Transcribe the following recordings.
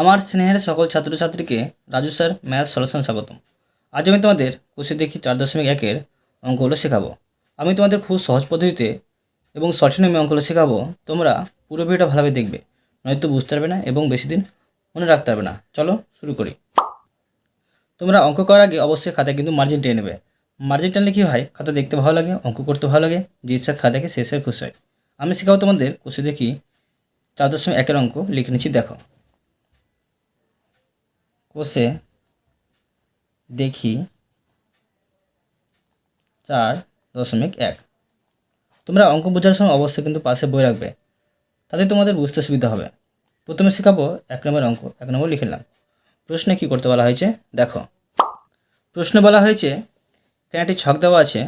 আমার স্নেহের সকল ছাত্রছাত্রীকে রাজু স্যার, ম্যাথ সলিউশন স্বাগতম। আজ আমি তোমাদের কোষে দেখি চার দশমিক একের অঙ্কগুলো শেখাবো। আমি তোমাদের খুব সহজ পদ্ধতিতে এবং সঠিক নিয়মে অঙ্কগুলো শেখাবো। তোমরা পুরো ভিডিওটা ভালোভাবে দেখবে, নয়তো বুঝতে পারবে না এবং বেশি দিন মনে রাখতে পারবে না। চলো শুরু করি। তোমরা অঙ্ক করার আগে অবশ্যই খাতায় কিন্তু মার্জিন টেনে নেবে। মার্জিন টানলে কী হয়? খাতা দেখতে ভালো লাগে, অঙ্ক করতে ভালো লাগে, যে স্যার খাতা দেখে সে স্যার খুশি হয়। আমি শেখাবো তোমাদের কোষে দেখি চার দশমিক একের অঙ্ক, লিখে নিচ্ছি দেখো। কোষে দেখি চার দশমিক এক। তোমরা অঙ্ক বোঝার সময় অবশ্যই কিন্তু পাশে বই রাখবে। তাতে তোমাদের বুঝতে সুবিধা হবে। প্রথমে শেখাবো এক নম্বর অঙ্ক, এক নম্বর লিখে নিলাম। প্রশ্নে কী করতে বলা হয়েছে? দেখো। প্রশ্নে বলা হয়েছে, এখানে একটি ছক দেওয়া আছে।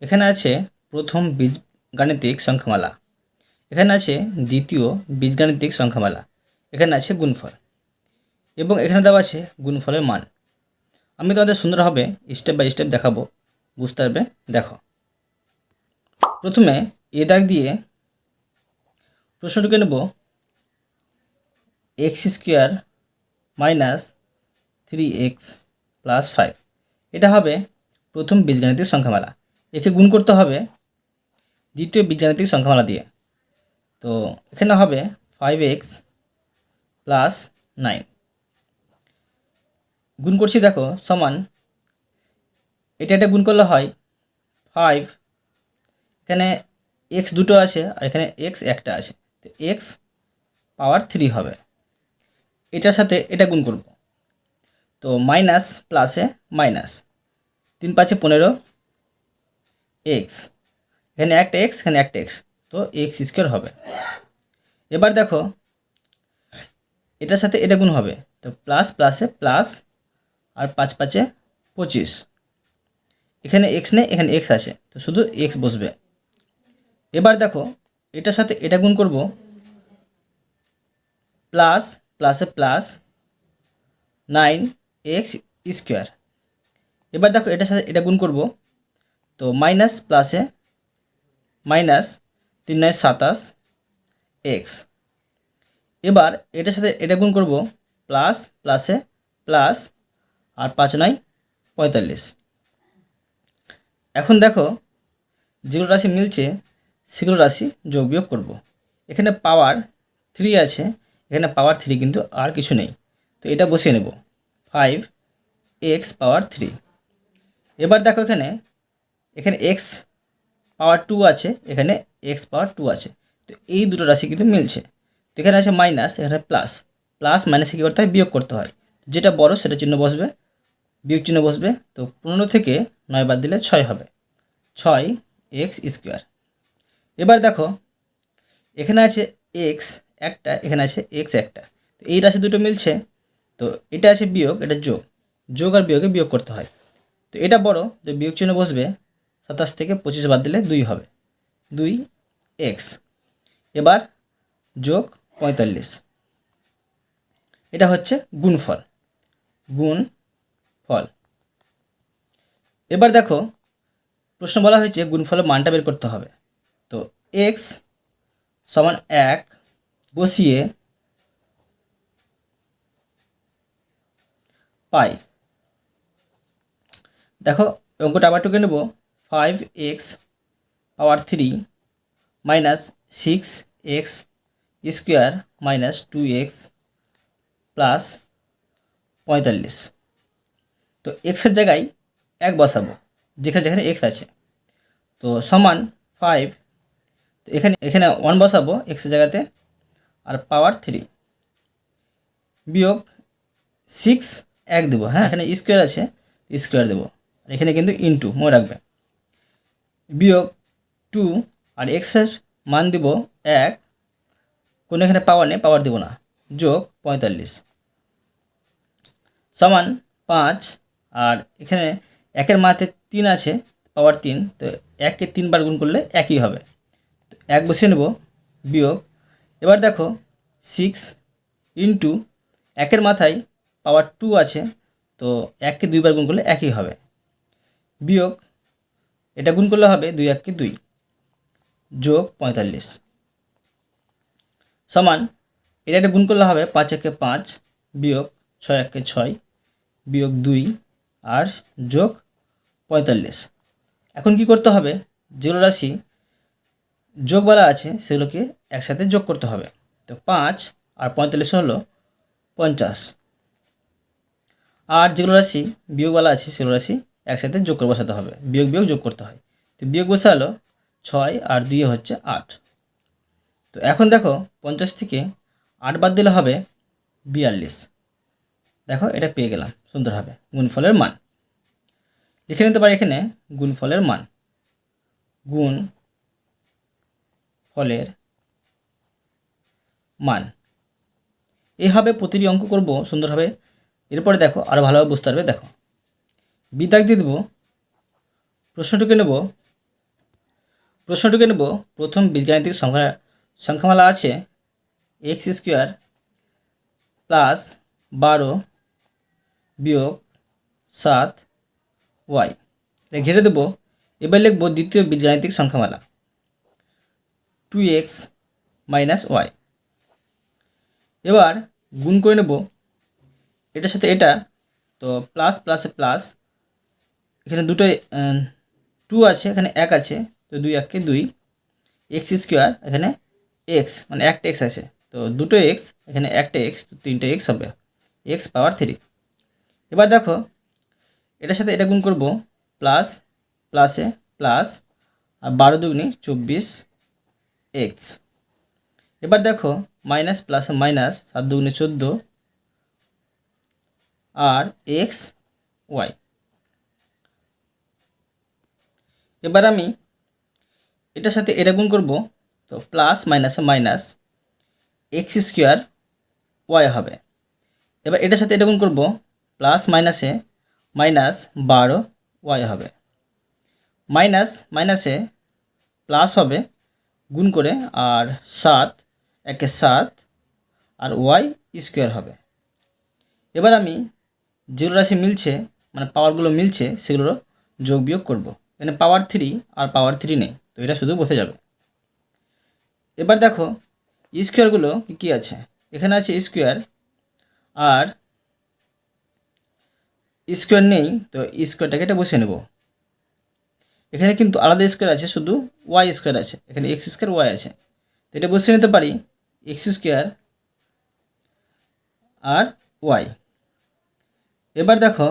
এখানে আছে প্রথম বীজগাণিতিক সংখ্যামালা। এখানে আছে দ্বিতীয় বীজগাণিতিক সংখ্যামালা। এখানে আছে গুণফল। এবং এখানে দেওয়া আছে গুণফলের মান। আমি তোমাদের সুন্দরভাবে স্টেপ বাই স্টেপ দেখাবো। বুঝতে পারবে? দেখো। প্রথমে এ দাগ দিয়ে প্রশ্নটিকে নেব x square minus three x plus five এটা হবে প্রথম বীজগাণিতিক সংখ্যামালা। একে গুণ করতে হবে দ্বিতীয় বীজগাণিতিক সংখ্যামালা দিয়ে। তো এখানে হবে ফাইভ এক্স প্লাস নাইন গুণ করছি দেখো, সমান। এটা এটা গুণ করলে হয় ফাইভ এখানে এক্স দুটো আছে আর এখানে এক্স একটা আছে। তো এক্স পাওয়ার থ্রি হবে। এটার সাথে এটা গুণ করব। তো মাইনাস প্লাসে মাইনাস তিন পাঁচে পনেরো এক্স এখানে একটা এক্স এখানে একটা এক্স তো এক্স স্কোয়ার হবে। এবার দেখো, এটার সাথে এটা গুণ হবে। তো প্লাস প্লাসে প্লাস আর পাঁচ পাঁচে পঁচিশ। এখানে এক্স নেই, এখানে এক্স আছে, তো শুধু এক্স বসবে। এবার দেখো, এটার সাথে এটা গুণ করব প্লাস প্লাসে প্লাস নাইন এক্স স্কোয়ার এবার দেখো, এটার সাথে এটা গুণ করব, তো মাইনাস প্লাসে মাইনাস তিন নয় সাতাশ এক্স এবার এটার সাথে এটা গুণ করব প্লাস প্লাসে প্লাস আর পাঁচ নয়, পঁয়তাল্লিশ। এখন দেখো যেগুলো রাশি মিলছে, সেগুলো রাশি যোগ বিয়োগ করব। এখানে পাওয়ার থ্রি আছে, এখানে পাওয়ার থ্রি কিন্তু আর কিছু নেই। তো এটা বসিয়ে নেব। ফাইভ এক্স পাওয়ার থ্রি এবার দেখো এখানে এখানে এক্স পাওয়ার টু আছে, এখানে এক্স পাওয়ার টু আছে। তো এই দুটো রাশি কিন্তু মিলছে। তো এখানে আছে মাইনাস এখানে প্লাস প্লাস মাইনাসে কী করতে হয়? বিয়োগ করতে হয়। যেটা বড় সেটা চিহ্ন বসবে। বিয়োগ চিহ্ন বসবে, তো পনেরো থেকে নয় বাদ দিলে ছয় হবে। ছয় এক্স স্কোয়ার। এবার দেখো, এখানে আছে এক্স একটা, এখানে আছে এক্স একটা। তো এই রাশি দুটো মিলছে, তো এটা আছে বিয়োগ, এটা যোগ। যোগ আর বিয়োগে বিয়োগ করতে হয়। তো এটা বড় তো বিয়োগ চিহ্ন বসবে, সাতাশ থেকে পঁচিশ বাদ দিলে দুই হবে। দুই এক্স। এবার যোগ পঁয়তাল্লিশ। এটা হচ্ছে গুণফল। গুণ ফল। এবার দেখো, প্রশ্ন বলা হয়েছে গুণফলের মানটা বের করতে হবে। তো এক্স সমান এক বসিয়ে পাই। দেখো অঙ্কটা আবার টুকে নেব। Five x power three minus six x square minus two x plus পঁয়তাল্লিশ। তো এক্সের জায়গায় এক বসাবো, যেখানে যেখানে এক্স আছে। তো সমান ফাইভ তো এখানে এখানে ওয়ান বসাবো এক্সের জায়গাতে, আর পাওয়ার থ্রি বিয়োগ সিক্স এক দেবো হ্যাঁ? এখানে স্কোয়ার আছে স্কোয়ার দেবো। এখানে কিন্তু ইনটু মনে রাখবে। বিয়োগ টু আর এক্সের মান দিব এক, কোনো এখানে পাওয়ার নেই পাওয়ার দেবো না, যোগ পঁয়তাল্লিশ। সমান পাঁচ আর এখানে একের মাথায় তিন আছে, পাওয়ার তিন, তো এককে তিনবার গুণ করলে একই হবে। তো এক বসিয়ে নেব, বিয়োগ। এবার দেখো সিক্স ইন্টু একের মাথায় পাওয়ার টু আছে, তো এককে দুইবার গুণ করলে একই হবে। বিয়োগ, এটা গুণ করলে হবে দুই এককে দুই, যোগ পঁয়তাল্লিশ। সমান, এটা একটা গুণ করলে হবে পাঁচ একে পাঁচ, বিয়োগ ছয় একে ছয়, বিয়োগ দুই আর যোগ পঁয়তাল্লিশ। এখন কি করতে হবে? যেগুলো রাশি যোগবালা আছে, সেগুলোকে একসাথে যোগ করতে হবে। তো পাঁচ আর পঁয়তাল্লিশ হলো পঞ্চাশ। আর যেগুলো রাশি বিয়োগওয়ালা আছে, সেগুলো রাশি একসাথে যোগ করে বসাতে হবে। বিয়োগ বিয়োগ যোগ করতে হয়। তো বিয়োগ বসালো ছয় আর দুই হচ্ছে আট। তো এখন দেখো, পঞ্চাশ থেকে আট বাদ দিলে হবে বিয়াল্লিশ। দেখো, এটা পেয়ে গেলাম সুন্দরভাবে গুণফলের মান। লিখে নিতে পারি এখানে গুণফলের মান। গুণ ফলের মান। এইভাবে প্রতিটি অঙ্ক করব সুন্দরভাবে এরপরে দেখো আরও ভালোভাবে বুঝতে পারবে, দেখো। বিদাগ দিয়ে দেবো, প্রশ্নটুকে নেব। প্রশ্নটুকে নেব, প্রথম বীজগাণিতিক সংখ্যা, সংখ্যামালা আছে, এক্স স্কোয়ার প্লাস বারো বিয়োগ সাত ওয়াই। এটা ঘিরে দেবো। এবার লিখব দ্বিতীয় বীজগাণিতিক সংখ্যামালা। Two x minus y. এবার গুণ করে নেব। এটার সাথে এটা, তো প্লাস প্লাসে প্লাস, এখানে দুটো টু আছে, এখানে এক আছে, তো দুই এককে দুই। এক্স স্কোয়ার, এখানে এক্স মানে একটা এক্স আছে। তো দুটো এক্স, এখানে একটা এক্স, তো তিনটে এক্স হবে। X power three. এবার দেখো, এটার সাথে এটা গুণ করব প্লাস প্লাসে প্লাস আর বারো দুগুনি চব্বিশ এক্স এবার দেখো মাইনাস প্লাস মাইনাস সাত দুগুনি চোদ্দ, আর এক্স ওয়াই এবার আমি এটার সাথে এটা গুণ করব, তো plus minus minus x square y হবে। এবার এটার সাথে এটা গুণ করব প্লাস মাইনাসে মাইনাস বারো ওয়াই হবে। মাইনাস মাইনাসে প্লাস হবে গুণ করে আর সাত, একে সাত আর ওয়াই স্কোয়ার হবে। এবার আমি যেগুলো রাশি মিলছে মানে পাওয়ারগুলো মিলছে সেগুলো যোগ বিয়োগ করব। এখানে পাওয়ার থ্রি আর পাওয়ার থ্রি নেই, তো এটা শুধু বসে যাবে। এবার দেখো, স্কোয়ারগুলো কী আছে? এখানে আছে স্কোয়ার আর স্কোয়ার নেই, তো স্কোয়ারটাকে এটা বসে নেব। এখানে কিন্তু আলাদা স্কোয়ার আছে, শুধু ওয়াই স্কোয়ার আছে। এখানে এক্স স্কোয়ার ওয়াই আছে। তো এটা বসে নিতে পারি এক্স স্কোয়ার আর ওয়াই এবার দেখো,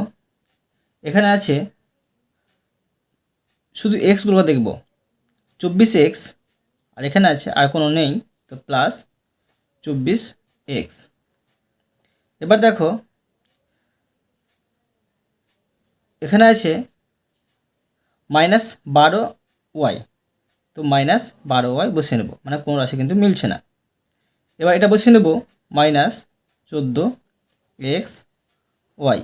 এখানে আছে, শুধু এক্সগুলো দেখব। চব্বিশ এক্স আর এখানে আছে আর কোনো নেই, তো প্লাস চব্বিশ এক্স এবার দেখো এখানে আছে মাইনাস বারো ওয়াই তো মাইনাস বারো ওয়াই বসে নেব মানে কোনো রাশি কিন্তু মিলছে না। এবার এটা বসে নেব মাইনাস চোদ্দ এক্স ওয়াই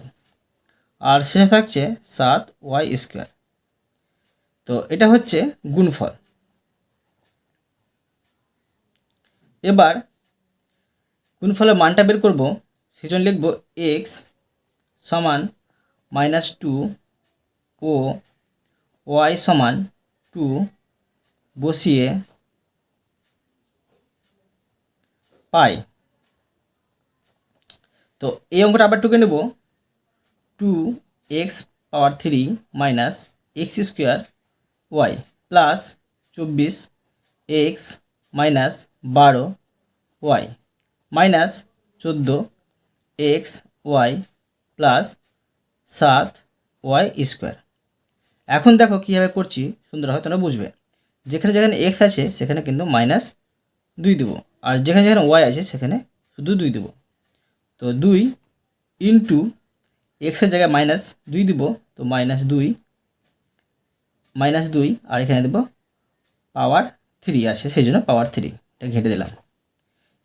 আর শেষে থাকছে সাত ওয়াই স্কোয়ার তো এটা হচ্ছে গুণফল। এবার গুণফলের মানটা বের করব, সেজন্য লিখব এক্স সমান মাইনাস টু ও ওয়াই সমান টু বসিয়ে পাই। তো এই অঙ্কটা আবার টুকে নেব। Two x power three minus x square y plus চব্বিশ এক্স মাইনাস বারো ওয়াই মাইনাস চোদ্দ এক্স ওয়াই প্লাস সাত ওয়াই স্কোয়ার। এখন দেখো কীভাবে করছি সুন্দরভাবে তোমরা বুঝবে। যেখানে যেখানে এক্স আছে, সেখানে কিন্তু মাইনাস দুই দেবো। আর যেখানে যেখানে ওয়াই আছে, সেখানে শুধু দুই দেবো। তো দুই ইন্টু এক্সের জায়গায় মাইনাস দুই দিব, তো মাইনাস দুই মাইনাস দুই, আর এখানে দেবো পাওয়ার থ্রি আছে, সেই জন্য পাওয়ার থ্রি এটা ঘেটে দিলাম।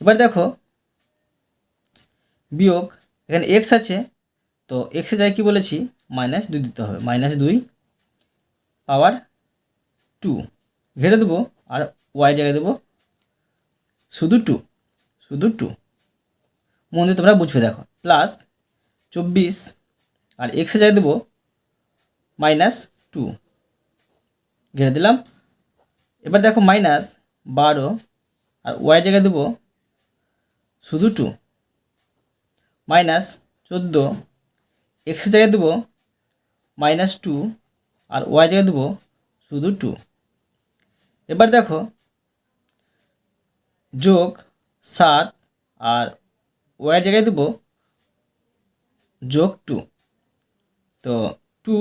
এবার দেখো বিয়োগ, এখানে এক্স আছে তো এক্সের জায়গায় কী বলেছি? মাইনাস দুই দিতে হবে। মাইনাস দুই পাওয়ার টু ঘেটে দেবো আর ওয়াই জায়গায় দেবো শুধু টু শুধু টু মন দিয়ে তোমরা বুঝবে দেখো। প্লাস চব্বিশ আর এক্সে জায়গায় দেবো মাইনাস টু ঘেরে দিলাম। এবার দেখো মাইনাস বারো আর ওয়াই জায়গায় দেবো শুধু টু মাইনাস চোদ্দ এক্সের জায়গায় দেবো মাইনাস টু আর ওয়াই জায়গায় দেবো শুধু টু এবার দেখো, যোগ সাত আর ওয়াইয়ের জায়গায় দেবো যোগ টু তো টু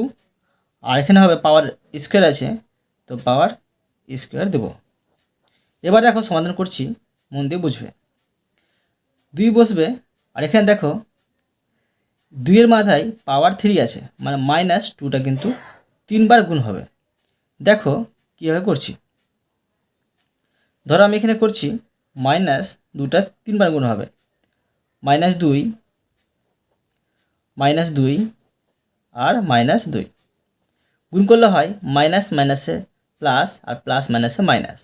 আর এখানে হবে পাওয়ার স্কোয়ার আছে, তো পাওয়ার স্কোয়ার দেবো। এবার দেখো সমাধান করছি, মন দিয়ে বুঝবে। দুই বসবে, আর এখানে দেখো দুইয়ের মাথায় পাওয়ার থ্রি আছে মানে মাইনাস টুটা কিন্তু তিনবার গুণ হবে। দেখো কীভাবে করছি। ধরো আমি এখানে করছি মাইনাস দুটা তিনবার গুণ হবে। মাইনাস দুই মাইনাস দুই আর মাইনাস দুই গুণ করলে হয় মাইনাস মাইনাসে প্লাস আর প্লাস মাইনাসে মাইনাস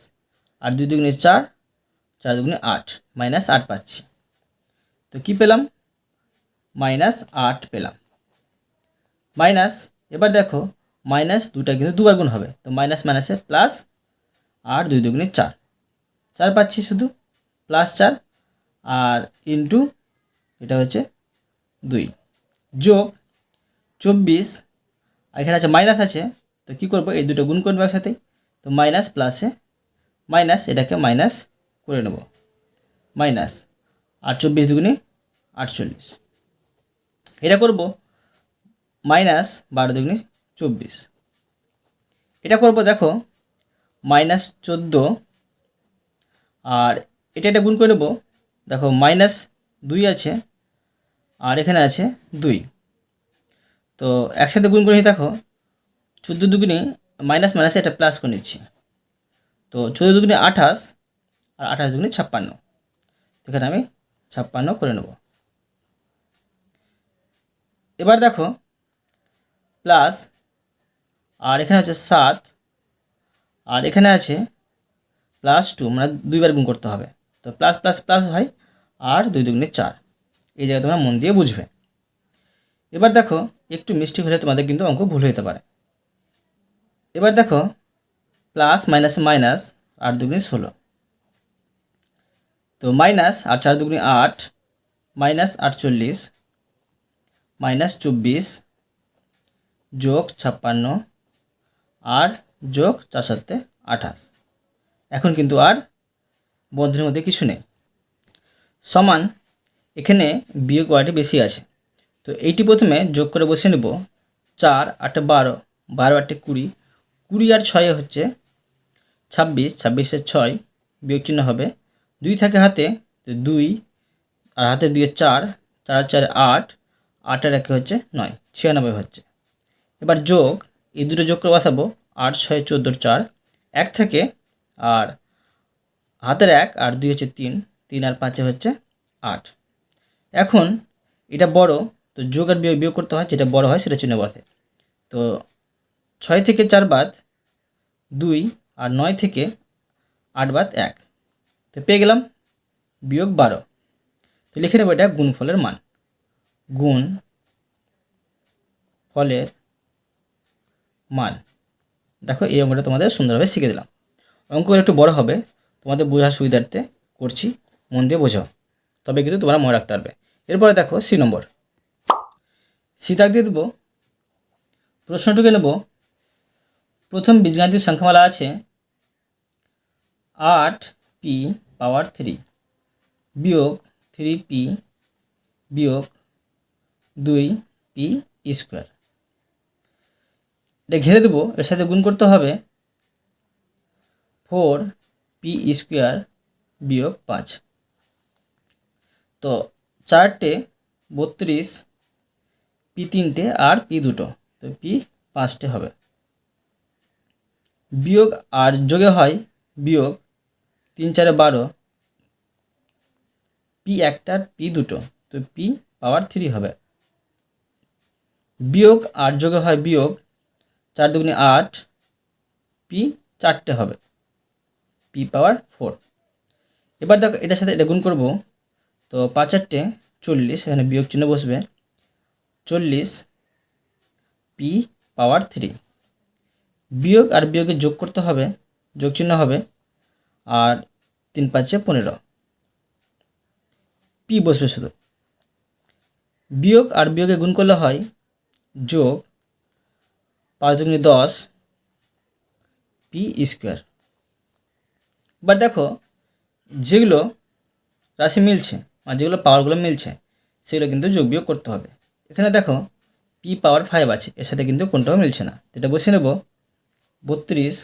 আর দুই দুগুণে চার চার দুগুণে আট মাইনাস আট পাচ্ছি। তো কি পেলাম? মাইনাস আট পেলাম। মাইনাস, এবার দেখো, মাইনাস দুটা কিন্তু দুবার গুণ হবে। তো মাইনাস মাইনাসে প্লাস আর দুই দুগুণে চার। চার পাচ্ছি শুধু, প্লাস চার, আর ইন্টু এটা হচ্ছে দুই। যোগ চব্বিশ এখানে আছে মাইনাস আছে, তো কী করব? এই দুটো গুণ করব একসাথে। তো মাইনাস প্লাসে মাইনাস, এটাকে মাইনাস করে নেব। মাইনাস আর চব্বিশ দুগুণে আটচল্লিশ। এটা করব মাইনাস বারো দুগুণে চব্বিশ। এটা করব দেখো, মাইনাস চোদ্দ, আর এটা এটা গুণ করে নেব। দেখো, মাইনাস দুই আছে, আর এখানে আছে দুই। তো একসাথে গুণ করে দেখো, চোদ্দ দুগুণে মাইনাস মাইনাসে এটা প্লাস করে নিচ্ছি। তো চোদ্দ দুগুণে আঠাশ, আর আঠাশ দুগুণে ছাপ্পান্ন। এখানে আমি ছাপ্পান্ন করে নেব। এবার দেখো প্লাস আর এখানে আছে সাত, আর এখানে আছে প্লাস টু মানে দুইবার গুণ করতে হবে। তো প্লাস প্লাস প্লাস হয়, আর দুই দুগুণে চার। এই জায়গায় তোমরা মন দিয়ে বুঝবে। এবার দেখো, একটু মিষ্টি হলে তোমাদের কিন্তু অঙ্ক ভুল হতে পারে। এবার দেখো প্লাস মাইনাস মাইনাস আট দুগুণে ষোলো। তো মাইনাস আর চার দুগুণে আট মাইনাস আটচল্লিশ মাইনাস চব্বিশ যোগ ছাপ্পান্ন আর যোগ চার সাতে আঠাশ। এখন কিন্তু আর বন্ধনের মধ্যে কিছু নেই। সমান এখানে বিয়োগ ওয়ার্ডে বেশি আছে। তো এইটি প্রথমে যোগ করে বসে নেব চার, আটে বারো বারো, আটে কুড়ি কুড়ি আর ছয়ে হচ্ছে ছাব্বিশ ছাব্বিশের ছয় বিয়োগ চিহ্ন হবে দুই থাকে হাতে দুই, আর হাতে দুইয়ে চার চার চারে আট আটের একে হচ্ছে নয়, ছিয়ানব্বই হচ্ছে। এবার যোগ, এই দুটো যোগ করে বসাবো, আট, ছয় চোদ্দোর চার। এক থেকে, আর হাতের এক আর দুই হচ্ছে তিন তিন আর পাঁচে হচ্ছে আট। এখন, এটা বড়, তো যোগ আর বিয়োগ বিয়োগ করতে হয়, যেটা বড় হয়, সেটা চিহ্ন বসে। তো ছয় থেকে চার বাদ দুই আর নয় থেকে আট বাদ এক। তো পেয়ে গেলাম বিয়োগ বারো। তো লিখে নেব এটা গুণফলের মান। গুণ ফলের মান। দেখো এই অঙ্কটা তোমাদের সুন্দরভাবে শিখে দিলাম। অঙ্কগুলো একটু বড় হবে, তোমাদের বোঝার সুবিধার্থে করছি, মন দিয়ে বোঝো তবে কিন্তু তোমরা মনে রাখতে পারবে। এরপরে দেখো সি নম্বর। সি দিয়ে দেবো, প্রশ্নটুকে নেব, প্রথম বীজগাণিতিক সংখ্যামালা আছে আট পি পাওয়ার থ্রি বিয়োগ থ্রি পি বিয়োগ দুই পি স্কোয়ার। এটা ঘিরে দেবো, এর সাথে গুণ করতে হবে ফোর পি স্কোয়ার বিয়োগ পাঁচ। তো চারটে, বত্রিশ, পি তিনটে আর পি দুটো, তো পি পাঁচটে হবে। বিয়োগ আর যোগে হয়, বিয়োগ তিন চারে বারো, পি একটা পি দুটো, তো পি পাওয়ার থ্রি হবে। বিয়োগ আর যোগে হয় বিয়োগ চার দুগুণে আট পি চারটে হবে। P power four. এবার দেখো এটার সাথে এটা গুণ করব। তো পাঁচ আটটে চল্লিশ, এখানে বিয়োগ চিহ্ন বসবে। চল্লিশ পি পাওয়ার থ্রি। বিয়োগ আর বিয়োগে যোগ করতে হবে, যোগ চিহ্ন হবে আর তিন পাঁচে পনেরো। পি বসবে শুধু। বিয়োগ আর বিয়োগে গুণ করলে হয় যোগ পাঁচ দুগুণে দশ পি স্কোয়ার। এবার দেখো, যেগুলো রাশি মিলছে আর যেগুলো পাওয়ারগুলো মিলছে, সেগুলো কিন্তু যোগ বিয়োগ করতে হবে। এখানে দেখো, পি পাওয়ার ফাইভ আছে, এর সাথে কিন্তু কোনটাও মিলছে না। এটা বসে নেব, বত্রিশ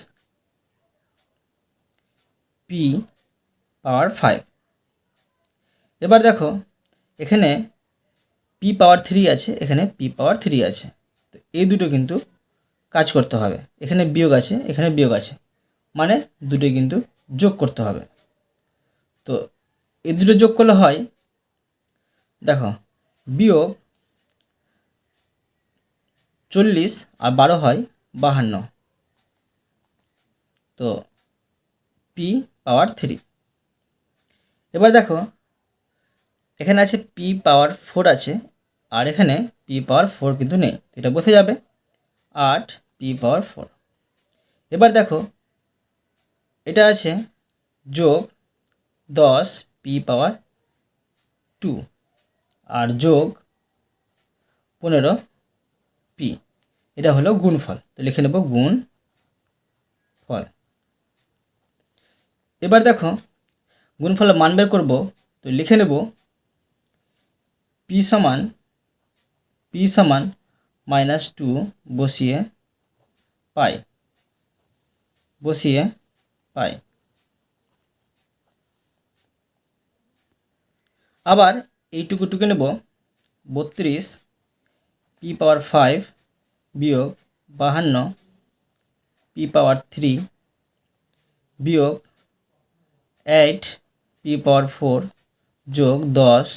পি পাওয়ার ফাইভ। এবার দেখো, এখানে পি পাওয়ার থ্রি আছে, এখানে পি পাওয়ার থ্রি আছে। তো এই দুটো কিন্তু কাজ করতে হবে। এখানে বিয়োগ আছে, এখানে বিয়োগ আছে। মানে দুটোই কিন্তু যোগ করতে হবে। তো এই দুটো যোগ করলে হয়, দেখো, বিয়োগ চল্লিশ আর বারো হয় বাহান্ন। তো পি পাওয়ার থ্রি এবার দেখো, এখানে আছে পি পাওয়ার ফোর আছে আর এখানে পি পাওয়ার ফোর কিন্তু নেই এটা বসে যাবে। আট পি পাওয়ার ফোর এবার দেখো, এটা আছে যোগ দশ পি পাওয়ার টু আর যোগ পনেরো পি এটা হলো গুণফল, তো লিখে নেব গুণ ফল এবার দেখো, গুণফলের মান বের করব, তো লিখে নেব পি সমান পি সমান মাইনাস টু বসিয়ে পাই বসিয়ে পাই। আবার এইটুকুটুকু নেব, বত্রিশ, পি পাওয়ার ফাইভ বিয়োগ বাহান্ন, পি পাওয়ার থ্রি বিয়োগ এইট, পি পাওয়ার ফোর যোগ দশ,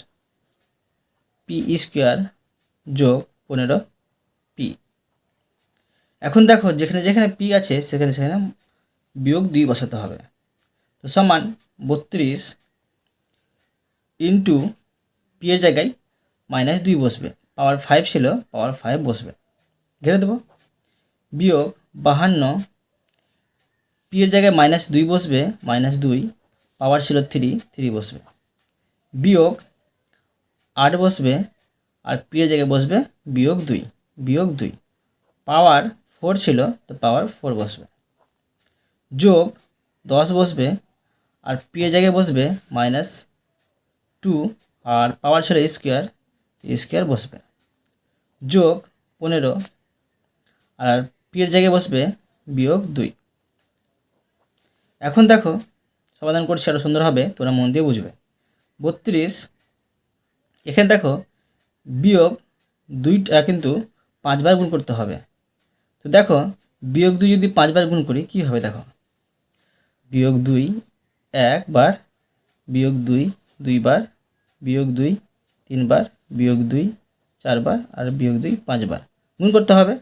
পি স্কোয়ার যোগ পনেরো পি। এখন দেখো যেখানে যেখানে পি আছে, সেখানে সেখানে বিয়োগ দুই বসাতে হবে। তো সমান বত্রিশ ইন্টু পি এর জায়গায় মাইনাস দুই বসবে। পাওয়ার ফাইভ ছিল, পাওয়ার ফাইভ বসবে। ঘেরে দেবো। বিয়োগ বাহান্ন পি এর জায়গায় মাইনাস দুই বসবে, মাইনাস দুই। পাওয়ার ছিল থ্রি থ্রি বসবে। বিয়োগ আট বসবে আর পি এর জায়গায় বসবে বিয়োগ দুই বিয়োগ দুই। পাওয়ার ফোর ছিল, তো পাওয়ার ফোর বসবে। যোগ দশ বসবে, আর পি এর জায়গায় বসবে মাইনাস টু আর পাওয়ার ছিল স্কোয়ার স্কোয়ার বসবে। যোগ পনেরো, আর পি এর জায়গায় বসবে বিয়োগ দুই। এখন দেখো, সমাধান করছি আরও সুন্দর হবে, তোমরা মন দিয়ে বুঝবে। বত্রিশ, এখানে দেখো বিয়োগ দুইটা কিন্তু পাঁচবার গুণ করতে হবে। তো দেখো, বিয়োগ দুই যদি পাঁচবার গুণ করি, কি হবে দেখো? বিয়োগ দুই, একবার বিয়োগ দুই, দুইবার বিয়োগ দুই, তিনবার বিয়োগ দুই, চারবার আর বিয়োগ দুই, পাঁচবার। গুণ করতে হবে।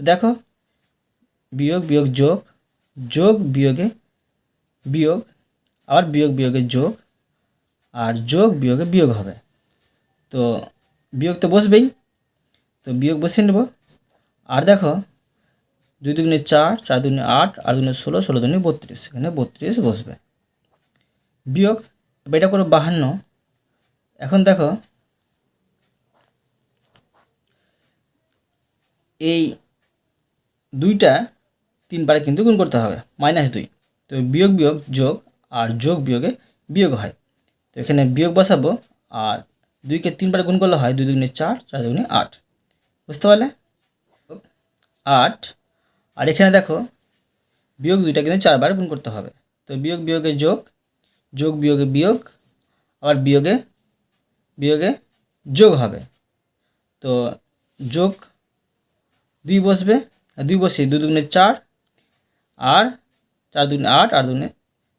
দেখো, বিয়োগ বিয়োগ, যোগ যোগ, বিয়োগে বিয়োগ, আবার বিয়োগ, বিয়োগে যোগ, আর যোগ, বিয়োগে বিয়োগ হবে। তো বিয়োগ তো বসবেই। তো বিয়োগ বসিয়ে নেব। আর দেখো, দুই দুগুণে চার চার দুগুণে আট আট দুগুণে ষোলো ষোলো দুগুণে বত্রিশ, এখানে বত্রিশ বসবে। বিয়োগ, এবার এটা করো বাহান্ন। এখন দেখো, এই দুইটা তিনবারে কিন্তু গুণ করতে হবে, মাইনাস দুই। তো বিয়োগ বিয়োগ, যোগ, আর যোগ, বিয়োগে বিয়োগ হয়। তো এখানে বিয়োগ বসাবো, আর দুইকে তিনবার গুণ করলে হয় দুই দুগুণে চার চার দুগুণে আট। বুঝতে পারলে? আট। আর এখানে দেখো, বিয়োগ দুইটা কিন্তু চারবার গুণ করতে হবে। তো বিয়োগ বিয়োগে যোগ যোগ বিয়োগে বিয়োগ, আবার বিয়োগে বিয়োগে যোগ হবে। তো যোগ দুই বসবে দুই বসে দুই দুগুণে চার, আর চার দুগুণে আট, আর দুগুণে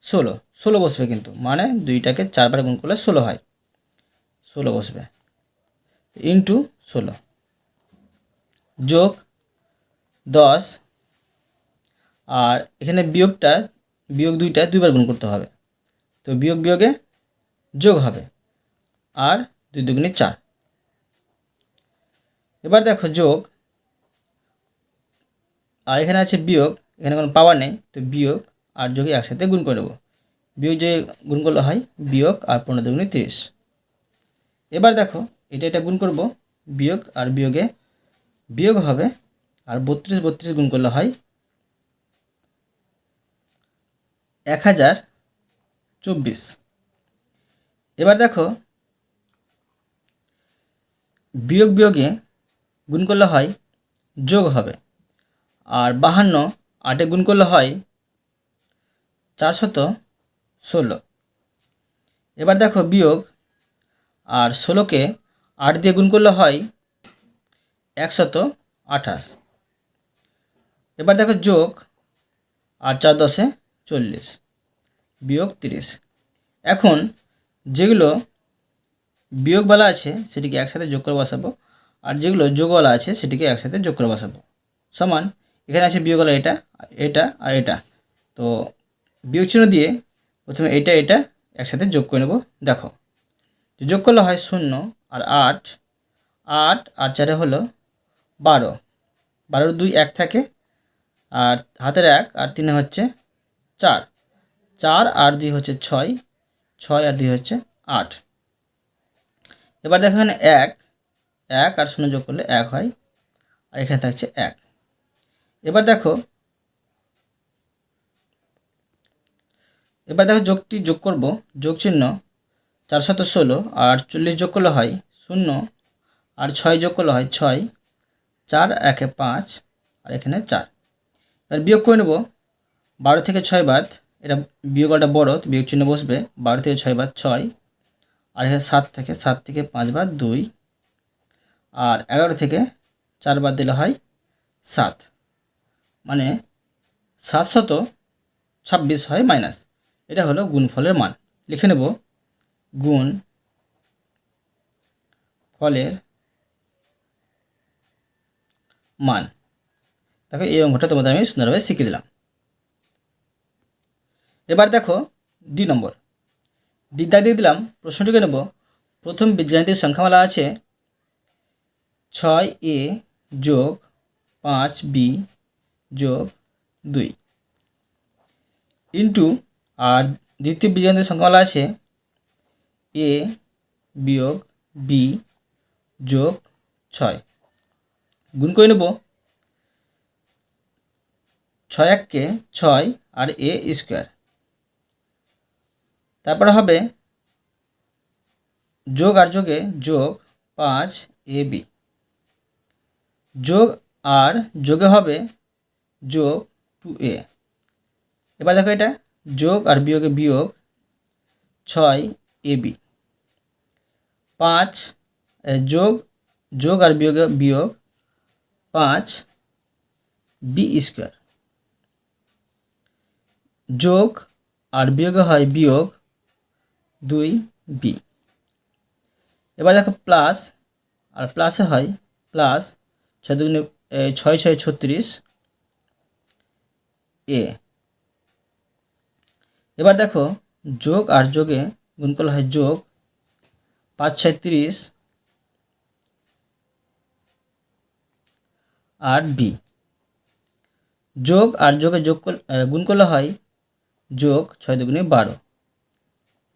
ষোলো। ষোলো বসবে কিন্তু মানে দুইটাকে চারবার গুণ করলে ষোলো হয়। ষোলো বসবে। ইন্টু ষোলো। যোগ দশ। আর এখানে বিয়োগটা, বিয়োগ দুইটা দুইবার গুণ করতে হবে। তো বিয়োগ বিয়োগে যোগ হবে। আর দুই দুগুণে চার। এবার দেখো যোগ। আর এখানে আছে বিয়োগ, এখানে কোনো পাওয়ার নেই। তো বিয়োগ আর যোগে একসাথে গুণ করে দেবো বিয়োগ যোগে গুণ করলে হয় বিয়োগ আর পনেরো দুগুণে তিরিশ। এবার দেখো, এটা এটা গুণ করব, বিয়োগ আর বিয়োগে বিয়োগ হবে, আর বত্রিশ বত্রিশ গুণ করলে হয় এক হাজার চব্বিশ। এবার দেখো, বিয়োগ বিয়োগে গুণ করলে হয় যোগ হবে, আর বাহান্ন আটে গুণ করলে হয় চারশত ষোলো। এবার দেখো, বিয়োগ আর ষোলোকে আট দিয়ে গুণ করলে হয় একশত আঠাশ। এবার দেখো যোগ আর চার দশে চল্লিশ, বিয়োগ তিরিশ। এখন যেগুলো বিয়োগওয়ালা আছে সেটিকে একসাথে যোগ করে বসাবো, আর যেগুলো যোগওয়ালা আছে সেটিকে একসাথে যোগ করে বসাবো। সমান, এখানে আছে বিয়োগওয়ালা এটা এটা আর এটা। তো বিয়োগ চিহ্ন দিয়ে প্রথমে এটা এটা একসাথে যোগ করে নেব। দেখো যোগ করলে হয় শূন্য আর আট আট আর চারে হলো বারো। বারোর দুই এক থাকে আর হাতের এক আর তিনে হচ্ছে চার। চার আর দুই হচ্ছে ছয় ছয় আর দুই হচ্ছে আট। এবার দেখো এখানে এক এক আর শূন্য যোগ করলে এক হয় আর এখানে থাকছে এক। এবার দেখো এবার দেখো যোগটি যোগ করব, যোগ চিহ্ন চারশত ষোলো, আর চল্লিশ যোগ করলে হয় শূন্য, আর ছয় যোগ করলে হয় ছয়, চার একে পাঁচ, আর এখানে চার। এবার বিয়োগ করে নেব, বারো থেকে ছয় বাদ, এটা বিয়োগটা বড়, তো বিয়োগ চিহ্ন বসবে, বারো থেকে ছয় বাদ ছয়, আর এখানে সাত থেকে সাত থেকে পাঁচ বাদ দুই, আর এগারো থেকে চার বাদ দিলে হয় সাত। মানে সাতশত ছাব্বিশ হয় মাইনাস, এটা হলো গুণফলের মান। লিখে নেব গুণ ফলের মান। দেখো, এই অঙ্কটা তোমাদের আমি সুন্দরভাবে শিখিয়ে দিলাম। এবার দেখো, ডি নম্বর। ডিদা দিয়ে দিলাম প্রশ্নটিকে নেব। প্রথম বীজগাণিতিক সংখ্যামালা আছে ছয় এ যোগ পাঁচ বি যোগ দুই। ইন্টু আর দ্বিতীয় বীজগাণিতিক সংখ্যামালা আছে এ বিয়োগ বি যোগ ছয়। গুণ করে নেব। ছয় এককে ছয় আর এ স্কোয়ার। তারপরে হবে যোগ আর যোগে যোগ পাঁচ এ বি। যোগ আর যোগে হবে যোগ টু এ। এবার দেখো এটা। যোগ আর বিয়োগে বিয়োগ ছয় এ, বি। পাঁচ যোগ যোগ আর বিয়োগে, বিয়োগ। পাঁচ, বি স্কোয়ার। যোগ আর বিয়োগে হয় বিয়োগ দুই, বি। এবার দেখো প্লাস, আর প্লাসে হয় প্লাস ছয় দুগুণে ছয় ছয়, ছত্রিশ। এ। এবার দেখো যোগ আর যোগে গুণ করলে হয় যোগ পাঁচ ছয় তিরিশ আর বি। যোগ আর যোগে যোগ গুণ করলে হয় যোগ ছয় দুগুণে বারো।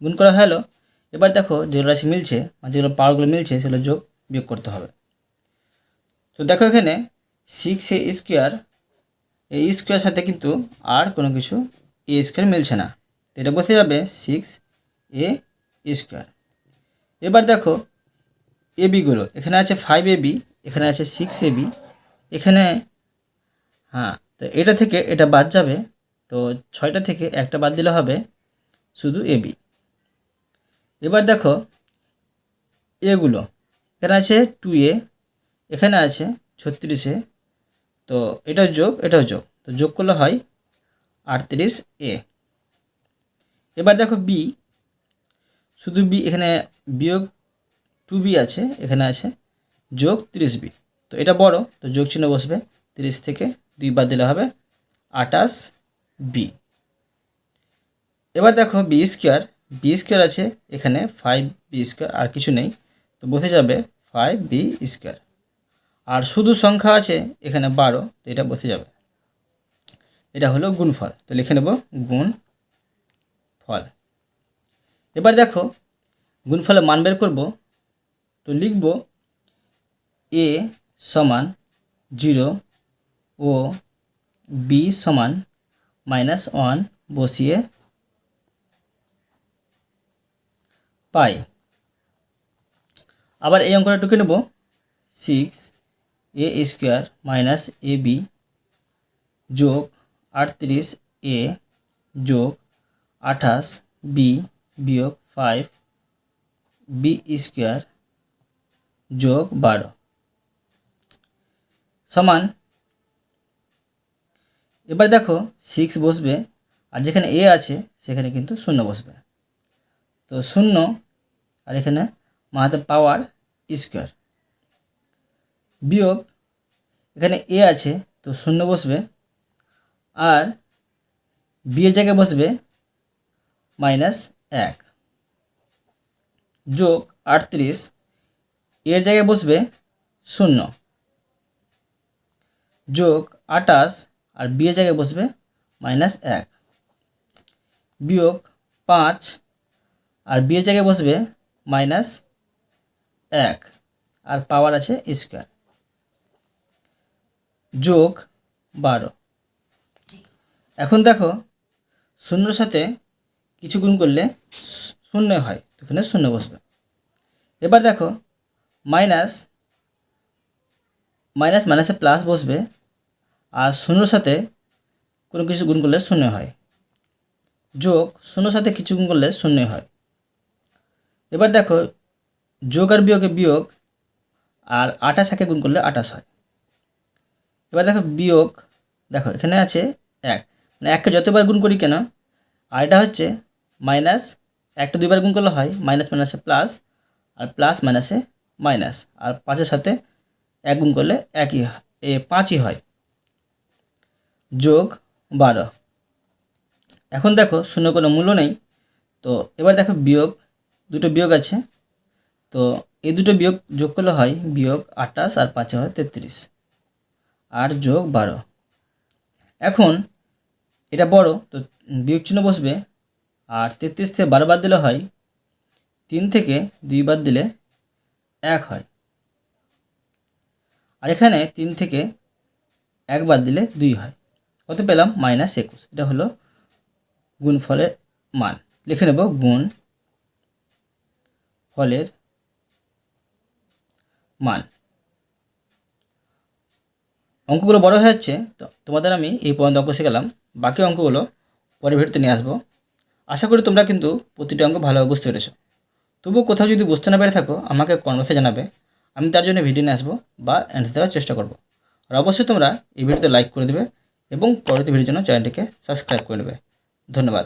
গুণ করা হলো, এবার দেখো যেগুলো রাশি মিলছে বা যেগুলো পাওয়ারগুলো মিলছে সেগুলো যোগ বিয়োগ করতে হবে। তো দেখো এখানে সিক্স এ স্কোয়ার এই স্কোয়ার সাথে কিন্তু আর কোনো কিছু এ স্কোয়ার মিলছে না। তো এটা বসে যাবে সিক্স এ স্কোয়ার। এবার দেখো, এ বিগুলো এখানে আছে ফাইভ এ বি এখানে আছে সিক্স এ বি এখানে হ্যাঁ তো এটা থেকে এটা বাদ যাবে, তো ছয়টা থেকে একটা বাদ দিলে হবে শুধু এ বি এবার দেখো এগুলো এখানে আছে টু এ এখানে আছে ছত্রিশে তো এটাও যোগ এটাও যোগ, তো যোগ করলে হয় আটত্রিশ এ এবার দেখো বি শুধু বি, এখানে বিয়োগ টু বি আছে, এখানে আছে যোগ তিরিশ বি তো এটা বড়, তো যোগ চিহ্ন বসবে তিরিশ থেকে দুই বাদ দিলে হবে আটাশ বি এবার দেখো বি স্কোয়ার বি স্কোয়ার আছে, এখানে ফাইভ বি স্কোয়ার আর কিছু নেই, তো বসে যাবে ফাইভ বি স্কোয়ার আর শুধু সংখ্যা আছে, এখানে বারো, তো এটা বসে যাবে। এটা হলো গুণফল, তো লিখে নেব গুণ ফল এবার দেখো গুণফলের মান বের করব, তো লিখব এ সমান জিরো ও বি সমান মাইনাস ওয়ান বসিয়ে পাই। আবার এই অঙ্কটা টুকে নেব six a square minus a b যোগ আটত্রিশ এ যোগ আঠাশ বি বিয়োগ ফাইভ বি স্কোয়ার যোগ বারো। সমান, এবার দেখো সিক্স বসবে, আর যেখানে এ আছে, সেখানে কিন্তু শূন্য বসবে। তো শূন্য, আর এখানে মাহাতে পাওয়ার স্কোয়ার বিয়োগ, এখানে এ আছে, তো শূন্য বসবে, আর বিয়ের জায়গায় বসবে মাইনাস এক। যোগ আটত্রিশ, এর জায়গায় বসবে শূন্য। যোগ আটাশ আর বিয়ের জায়গায় বসবে মাইনাস এক। বিয়োগ পাঁচ, আর বিয়ের জায়গায় বসবে মাইনাস এক, আর পাওয়ার আছে স্কোয়ার। যোগ বারো। এখন দেখো শূন্যর সাথে কিছু গুণ করলে শূন্য হয় এখানে শূন্য বসবে এবার দেখো মাইনাস মাইনাস মাইনাসে প্লাস বসবে, আর শূন্যর সাথে কোনো কিছু গুণ করলে শূন্য হয়। যোগ, শূন্যর সাথে কিছু গুণ করলে শূন্য হয়। এবার দেখো, যোগ আর বিয়োগে বিয়োগ, আর আঠাশ একে গুণ করলে আঠাশ হয়। এবার দেখো, বিয়োগ, দেখো, এখানে আছে এক। মানে এককে যতবার গুণ করি কেন? আর এটা হচ্ছে মাইনাস একটা দুইবার গুণ করলে হয় মাইনাস মাইনাসে প্লাস, আর প্লাস মাইনাসে মাইনাস, আর পাঁচের সাথে এক গুণ করলে একই এ পাঁচই হয়। যোগ বারো। এখন দেখো শূন্য কোনো মূল্য নেই, তো এবার দেখো বিয়োগ, দুটো বিয়োগ আছে, তো এই দুটো বিয়োগ যোগ করলে হয় বিয়োগ আটাশ আর পাঁচে হয় তেত্রিশ। আর যোগ বারো। এখন এটা বড়, তো বিয়োগ চিহ্ন বসবে আর তেত্রিশ থেকে বারো বাদ দিলে হয় তিন থেকে দুই বাদ দিলে এক হয়। আর এখানে তিন থেকে এক বাদ দিলে দুই হয়। কত পেলাম? মাইনাস একুশ। এটা হলো গুণফলের মান। লিখে নেব গুণ ফলের মান। অঙ্কগুলো বড় হয়ে যাচ্ছে, তো তোমাদের আমি এই পর্যন্ত অঙ্ক শেখালাম। বাকি অঙ্কগুলো পরে ভিডিওতে নিয়ে আসব। আশা করি তোমরা কিন্তু প্রতিটি অঙ্গ ভালোভাবে বুঝতে পেরেছ। তবু কোথাও যদি বুঝতে না পেরে থাকো, আমাকে কনভার্সে জানাবে। আমি তার জন্য ভিডিও নিয়ে আসব বা অ্যান্সার দেওয়ার চেষ্টা করব। আর অবশ্যই তোমরা এই ভিডিওতে লাইক করে দেবে এবং পরবর্তী ভিডিওর জন্য চ্যানেলটিকে সাবস্ক্রাইব করে নেবে। ধন্যবাদ।